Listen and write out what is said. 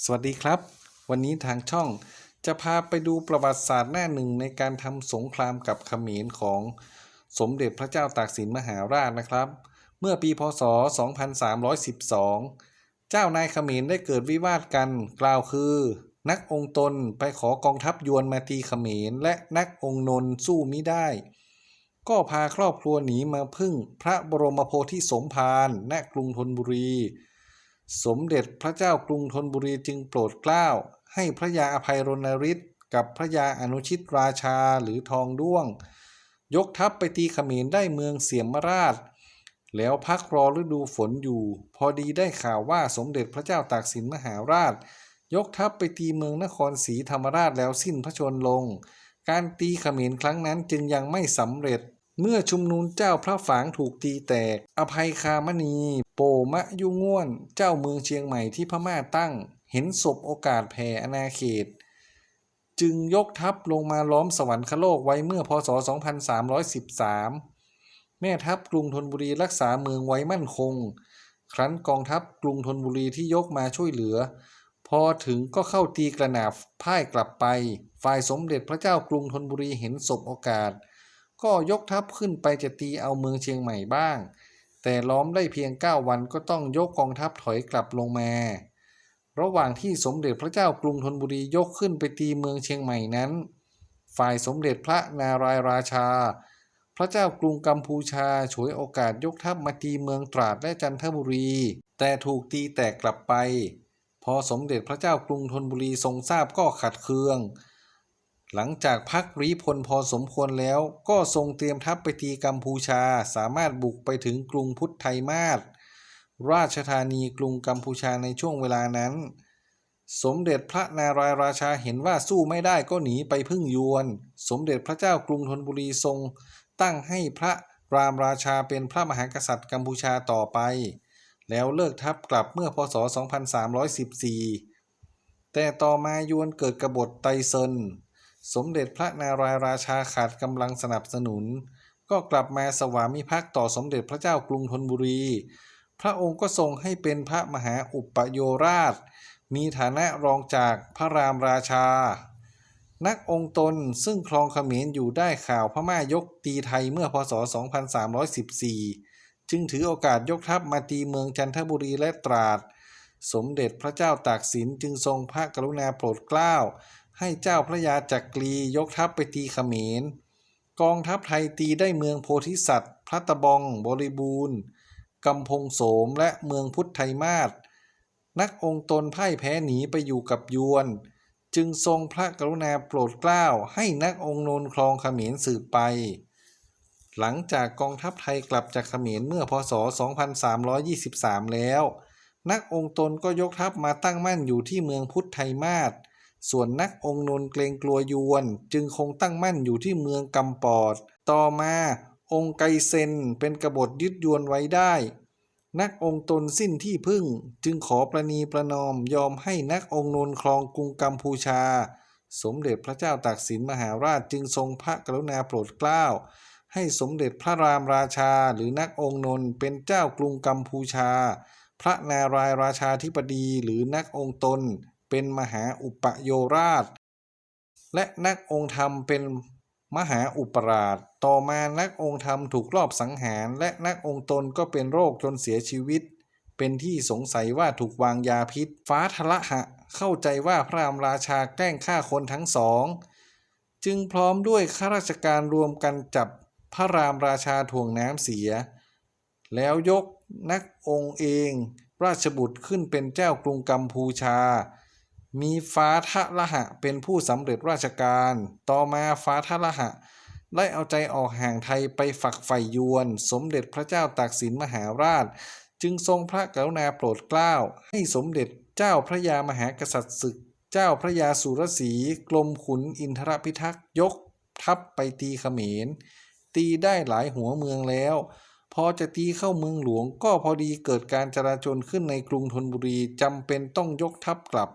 สวัสดีครับ วันนี้ทางช่องจะพาไปดูประวัติศาสตร์หน้าหนึ่งในการทำสงครามกับเขมรของสมเด็จพระเจ้าตากสินมหาราชนะครับ เมื่อปีพศ 2312 เจ้านายเขมรได้เกิดวิวาทกัน กล่าวคือ นักองค์ตนไปขอกองทัพยวนมาตีเขมร และนักองค์นนสู้มิได้ ก็พาครอบครัวหนีมาพึ่งพระบรมโพธิสมภารณกรุงธนบุรี สมเด็จพระเจ้ากรุงธนบุรีจึงโปรดเกล้า ให้พระยาอภัยรณฤทธิ์กับพระยาอนุชิตราชาหรือทองด้วง ยกทัพไปตีเขมรได้เมืองเสียมราช แล้วพักรอฤดูฝนอยู่ พอดีได้ข่าวว่าสมเด็จพระเจ้าตากสินมหาราช ยกทัพไปตีเมืองนครศรีธรรมราชแล้วสิ้นพระชนลง การตีเขมรครั้งนั้นจึงยังไม่สำเร็จ เมื่อชุมนุนเจ้าพระฝางถูกตีแตก อภัยคามณี โปมะยุง่วน เจ้าเมืองเชียงใหม่ที่พม่าตั้ง เห็นศพโอกาสแผ่อาณาเขต จึงยกทัพลงมาล้อมสวรรคโลกไว้เมื่อพศ 2313 แม่ทัพกรุงธนบุรีรักษาเมืองไว้มั่นคง ครั้นกองทัพกรุงธนบุรีที่ยกมาช่วยเหลือ พอถึงก็เข้าตีกระหนาบพ่ายกลับไป ฝ่ายสมเด็จพระเจ้ากรุงธนบุรีเห็นศพโอกาส ก็ยกทัพขึ้นไปจะตีเอาเมืองเชียงใหม่บ้าง แต่ล้อมได้เพียง 9 วันก็ต้องยกกองทัพถอยกลับลงมา ระหว่างที่สมเด็จพระเจ้ากรุงธนบุรียกขึ้นไปตีเมืองเชียงใหม่นั้น ฝ่ายสมเด็จพระนารายราชา พระเจ้ากรุงกัมพูชาฉวยโอกาสยกทัพมาตีเมืองตราดและจันทบุรี แต่ถูกตีแตกกลับไป พอสมเด็จพระเจ้ากรุงธนบุรีทรงทราบก็ขัดเคือง หลังจากพักรีพลพอสมควรแล้ว ก็ทรงเตรียมทัพไปตีกัมพูชา สามารถบุกไปถึงกรุงพุทธไทยมาศราชธานีกรุงกัมพูชาในช่วงเวลานั้น สมเด็จพระนารายราชาเห็นว่าสู้ไม่ได้ก็หนีไปพึ่งยวน สมเด็จพระเจ้ากรุงธนบุรีทรง ตั้งให้พระรามราชาเป็นพระมหากษัตริย์กัมพูชาต่อไป แล้วเลิกทัพกลับเมื่อพศ 2314 แต่ต่อมายวนเกิดกบฏไตเซิน สมเด็จพระนารายราชาขาดกำลังสนับสนุน ก็กลับมาสวามิภักดิ์ต่อสมเด็จพระเจ้ากรุงธนบุรี พระองค์ก็ทรงให้เป็นพระมหาอุปโยราช มีฐานะรองจากพระรามราชา นักองค์ตนซึ่งครองเขมรอยู่ได้ข่าวพม่ายกตีไทยเมื่อพศ 2314 จึงถือโอกาสยกทัพมาตีเมืองจันทบุรีและตราด สมเด็จพระเจ้าตากสินจึงทรงพระกรุณาโปรดเกล้า ให้เจ้าพระยาจักรียกทัพไปตีเขมร กองทัพไทยตีได้เมืองโพธิสัตว์ พระตะบองบริบูรณ์กำพงโสมและเมืองพุทธไทยมาศนักองค์ตนพ่ายแพ้หนีไปอยู่กับยวน จึงทรงพระกรุณาโปรดเกล้าให้นักองค์นนครองเขมรสืบไป หลังจากกองทัพไทยกลับจากเขมรเมื่อพศ 2323 แล้ว นักองค์ตนก็ยกทัพมาตั้งมั่นอยู่ที่เมืองพุทธไทยมาศ ส่วนนักองค์นนเกรงกลัวยวน จึงคงตั้งมั่นอยู่ที่เมืองกำปอด ต่อมาองค์ไกเซนเป็นกบฏยึดยวนไว้ได้ นักองค์ตนสิ้นที่พึ่ง จึงขอประนีประนอมยอมให้นักองค์นนครองกรุงกัมพูชา สมเด็จพระเจ้าตากสินมหาราชจึงทรงพระกรุณาโปรดเกล้า ให้สมเด็จพระรามราชาหรือนักองค์นนเป็นเจ้ากรุงกัมพูชา พระนารายราชาธิบดีหรือนักองค์ตน เป็นมหาอุปโยราช และนักองค์ธรรมเป็นมหาอุปราช ต่อมานักองค์ธรรมถูกลอบสังหาร และนักองค์ตนก็เป็นโรคจนเสียชีวิต เป็นที่สงสัยว่าถูกวางยาพิษ ฟ้าทละหะเข้าใจว่าพระรามราชาแกล้งฆ่าคนทั้งสอง จึงพร้อมด้วยข้าราชการรวมกันจับพระรามราชาถ่วงน้ำเสีย แล้วยกนักองค์เอง ราชบุตรขึ้นเป็นเจ้ากรุงกัมพูชา มีฟ้าทะละหะเป็นผู้สำเร็จราชการ ต่อมาฟ้าทะละหะ ได้เอาใจออกห่างไทยไปฝักใฝ่ยวน สมเด็จพระเจ้าตากสินมหาราช จึงทรงพระกรุณาโปรดเกล้า ให้สมเด็จเจ้าพระยามหากษัตริย์ศึก เจ้าพระยาสุรศีกรมขุนอินทรพิทักษ์ยก ทัพไปตีเขมร ตีได้หลายหัวเมืองแล้วพอจะตีเข้าเมืองหลวงก็พอดีเกิดการจราจนขึ้นในกรุงธนบุรีจำเป็นต้องยกทัพกลับ